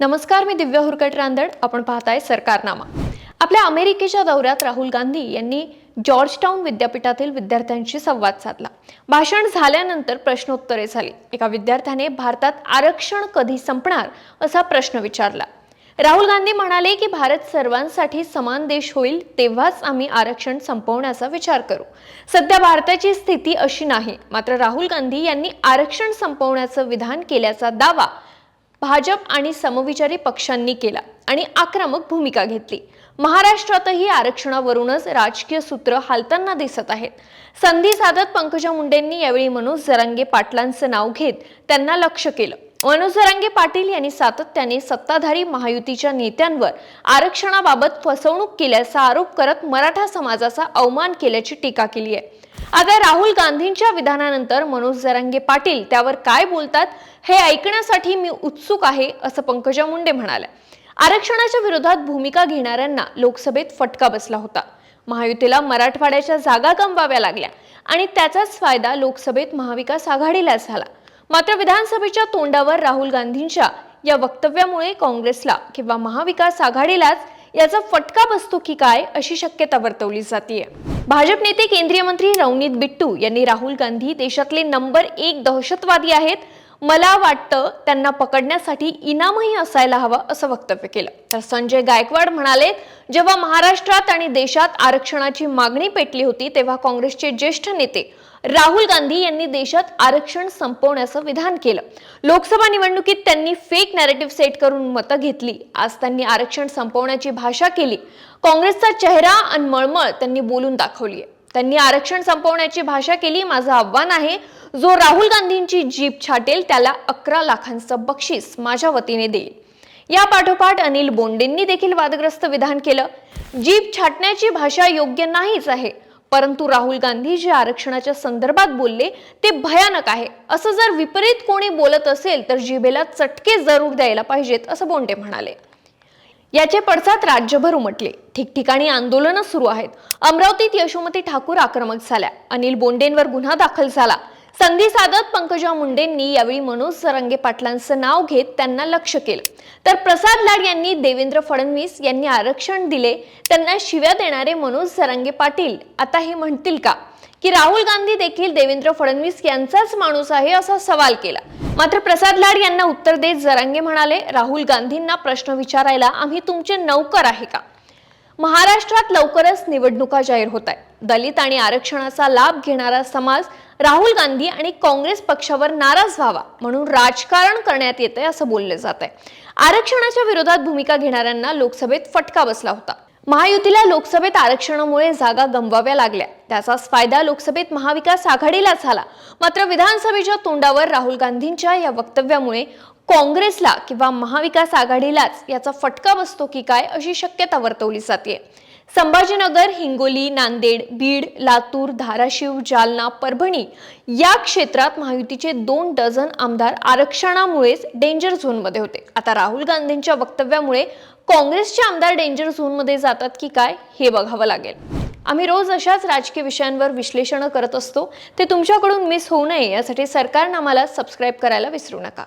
नमस्कार मी दिव्या हुरकट रांदड. आपण पाहताय सरकारनामा. आपल्या अमेरिकेच्या दौऱ्यात राहुल गांधी यांनी जॉर्जटाऊन विद्यापीठातील विद्यार्थ्यांशी संवाद साधला. भाषण झाल्यानंतर प्रश्नोत्तरे झाली. एका विद्यार्थ्याने भारतात आरक्षण कधी संपणार असा प्रश्न विचारला. राहुल गांधी म्हणाले की भारत सर्वांसाठी समान देश होईल तेव्हाच आम्ही आरक्षण संपवण्याचा विचार करू. सध्या भारताची स्थिती अशी नाही. मात्र राहुल गांधी यांनी आरक्षण संपवण्याचं विधान केल्याचा दावा भाजप आणि समविचारी पक्षांनी केला आणि आक्रमक भूमिका घेतली. महाराष्ट्रातही आरक्षणावरूनच राजकीय सूत्र हालताना दिसत आहेत. संधी साधत पंकजा मुंडेंनी यावेळी मनोज जरांगे पाटलांचं नाव घेत त्यांना लक्ष केलं. मनोज जरांगे पाटील यांनी सातत्याने सत्ताधारी महायुतीच्या नेत्यांवर आरक्षणाबाबत फसवणूक केल्याचा आरोप करत मराठा समाजाचा अवमान केल्याची टीका केली आहे. आता राहुल गांधींच्या विधानानंतर मनोज जरांगे पाटील त्यावर काय बोलतात हे ऐकण्यासाठी मी उत्सुक आहे असं पंकजा मुंडे म्हणाल्या. आरक्षणाच्या विरोधात भूमिका घेणाऱ्यांना लोकसभेत फटका बसला होता. महायुतीला मराठवाड्याच्या जागा गमवाव्या लागल्या आणि त्याचाच फायदा लोकसभेत महाविकास आघाडीला झाला. मात्र विधानसभेच्या तोंडावर राहुल गांधींच्या या वक्तव्यामुळे काँग्रेसला किंवा महाविकास आघाडीलाच याचा फटका बसतो की काय अशी शक्यता वर्तवली जाते भाजप नेते केंद्रीय मंत्री रवनीत बिट्टू यांनी राहुल गांधी देशातले नंबर एक दहशतवादी आहेत. मला वाटतं त्यांना पकडण्यासाठी इनामही असायला हवं असं वक्तव्य केलं. तर संजय गायकवाड म्हणाले जेव्हा महाराष्ट्रात आणि देशात आरक्षणाची मागणी पेटली होती तेव्हा काँग्रेसचे ज्येष्ठ नेते राहुल गांधी यांनी देशात आरक्षण संपवण्याचं विधान केलं. लोकसभा निवडणुकीत त्यांनी फेक नॅरेटिव्ह सेट करून मतं घेतली. आज त्यांनी आरक्षण संपवण्याची भाषा केली. काँग्रेसचा चेहरा आणि मळमळ त्यांनी बोलून दाखवली आहे त्यांनी आरक्षण संपवण्याची भाषा केली. माझं आव्हान आहे जो राहुल गांधींची जीप छाटेल त्याला अकरा लाखांचं बक्षीस माझ्या वतीने देईल. या पाठोपाठ अनिल बोंडेंनी देखील वादग्रस्त विधान केलं. जीप छाटण्याची भाषा योग्य नाहीच आहे परंतु राहुल गांधी जे आरक्षणाच्या संदर्भात बोलले ते भयानक आहे. असं जर विपरीत कोणी बोलत असेल तर जिभेला चटके जरूर द्यायला पाहिजेत असं बोंडे म्हणाले. याचे पडसाद राज्यभर उमटले. ठिकठिकाणी आंदोलनं सुरू आहेत. अमरावतीत यशोमती ठाकूर आक्रमक झाल्या. अनिल बोंडेंवर गुन्हा दाखल झाला. संधी साधत पंकजा मुंडेंनी यावेळी मनोज सरंगे पाटलांचं नाव घेत त्यांना लक्ष केलं. तर प्रसाद लाड यांनी देवेंद्र फडणवीस यांनी आरक्षण दिले. त्यांना शिव्या देणारे मनोज सरंगे पाटील आता हे म्हणतील का? की राहुल गांधी देखील देवेंद्र फडणवीस यांचाच माणूस आहे असा सवाल केला. मात्र प्रसाद लाड यांना उत्तर देत जरांगे म्हणाले राहुल गांधींना प्रश्न विचारायला आम्ही तुमचे नौकर आहे का? महाराष्ट्रात लवकरच निवडणुका जाहीर होत आहे दलित आणि आरक्षणाचा लाभ घेणारा समाज राहुल गांधी आणि काँग्रेस पक्षावर नाराज व्हावा म्हणून राजकारण करण्यात येते असं बोलले जात आहे आरक्षणाच्या विरोधात भूमिका घेणाऱ्यांना लोकसभेत फटका बसला होता. महायुतीला लोकसभेत आरक्षणामुळे जागा गमवाव्या लागल्या. त्याचाच फायदा लोकसभेत महाविकास आघाडीला झाला. मात्र विधानसभेच्या तोंडावर राहुल गांधींच्या या वक्तव्यामुळे काँग्रेसला किंवा महाविकास आघाडीलाच याचा फटका बसतो की काय अशी शक्यता वर्तवली जाते संभाजीनगर हिंगोली नांदेड बीड लातूर धाराशिव जालना परभणी या क्षेत्रात महायुतीचे दोन डझन आमदार आरक्षणामुळेच डेंजर झोनमध्ये होते. आता राहुल गांधींच्या वक्तव्यामुळे काँग्रेसचे आमदार डेंजर झोनमध्ये जातात की काय हे बघावं लागेल. आम्ही रोज अशाच राजकीय विषयांवर विश्लेषणं करत असतो. ते तुमच्याकडून मिस होऊ नये यासाठी सरकारनं आम्हाला सबस्क्राईब करायला विसरू नका.